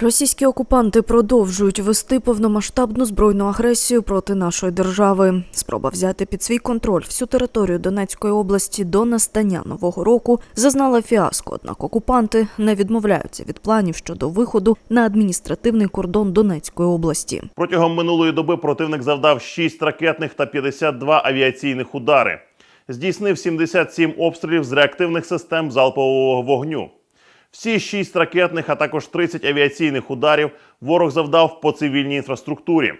Російські окупанти продовжують вести повномасштабну збройну агресію проти нашої держави. Спроба взяти під свій контроль всю територію Донецької області до настання нового року зазнала фіаско. Однак окупанти не відмовляються від планів щодо виходу на адміністративний кордон Донецької області. Протягом минулої доби противник завдав 6 ракетних та 52 авіаційних удари. Здійснив 77 обстрілів з реактивних систем залпового вогню. Всі 6 ракетних, а також 30 авіаційних ударів ворог завдав по цивільній інфраструктурі.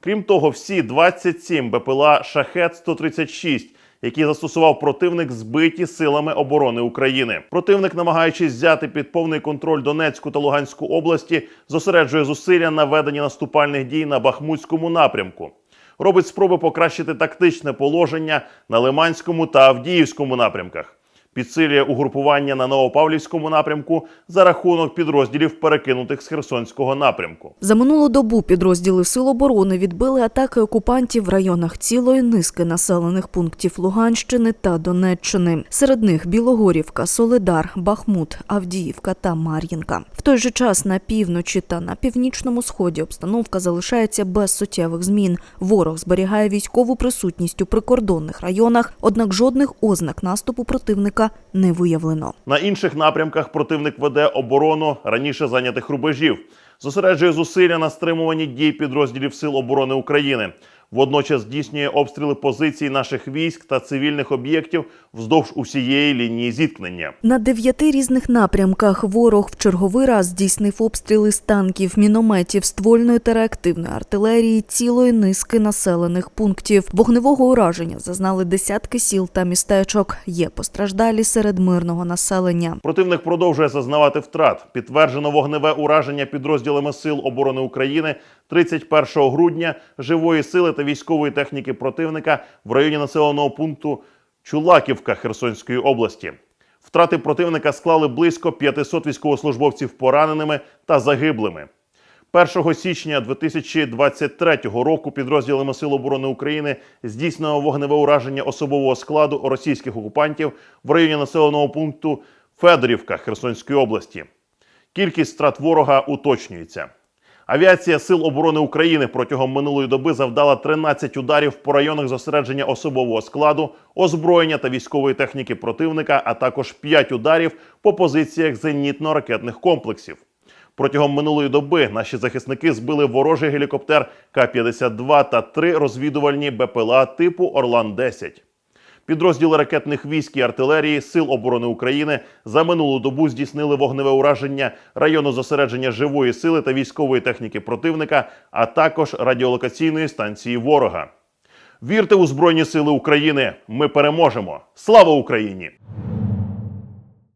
Крім того, всі 27 БПЛА Шахет-136, які застосував противник, збиті силами оборони України. Противник, намагаючись взяти під повний контроль Донецьку та Луганську області, зосереджує зусилля на веденні наступальних дій на Бахмутському напрямку. Робить спроби покращити тактичне положення на Лиманському та Авдіївському напрямках. Підсилює угрупування на Новопавлівському напрямку за рахунок підрозділів, перекинутих з Херсонського напрямку. За минулу добу підрозділи Сил оборони відбили атаки окупантів в районах цілої низки населених пунктів Луганщини та Донеччини. Серед них Білогорівка, Солидар, Бахмут, Авдіївка та Мар'їнка. В той же час на півночі та на північному сході обстановка залишається без суттєвих змін. Ворог зберігає військову присутність у прикордонних районах, однак жодних ознак наступу противника не виявлено. На інших напрямках противник веде оборону раніше зайнятих рубежів, зосереджує зусилля на стримуванні дій підрозділів Сил оборони України. Водночас здійснює обстріли позицій наших військ та цивільних об'єктів вздовж усієї лінії зіткнення. На дев'яти різних напрямках ворог в черговий раз здійснив обстріли з танків, мінометів, ствольної та реактивної артилерії цілої низки населених пунктів. Вогневого ураження зазнали десятки сіл та містечок. Є постраждалі серед мирного населення. Противник продовжує зазнавати втрат. Підтверджено вогневе ураження підрозділами Сил оборони України 31 грудня живої сили та військової техніки противника в районі населеного пункту Чулаківка Херсонської області. Втрати противника склали близько 500 військовослужбовців пораненими та загиблими. 1 січня 2023 року підрозділами Сил оборони України здійснено вогневе ураження особового складу російських окупантів в районі населеного пункту Федорівка Херсонської області. Кількість втрат ворога уточнюється. Авіація Сил оборони України протягом минулої доби завдала 13 ударів по районах зосередження особового складу, озброєння та військової техніки противника, а також 5 ударів по позиціях зенітно-ракетних комплексів. Протягом минулої доби наші захисники збили ворожий гелікоптер К-52 та три розвідувальні БПЛА типу Орлан-10. Підрозділи ракетних військ і артилерії Сил оборони України за минулу добу здійснили вогневе ураження району зосередження живої сили та військової техніки противника, а також радіолокаційної станції ворога. Вірте у Збройні Сили України! Ми переможемо! Слава Україні!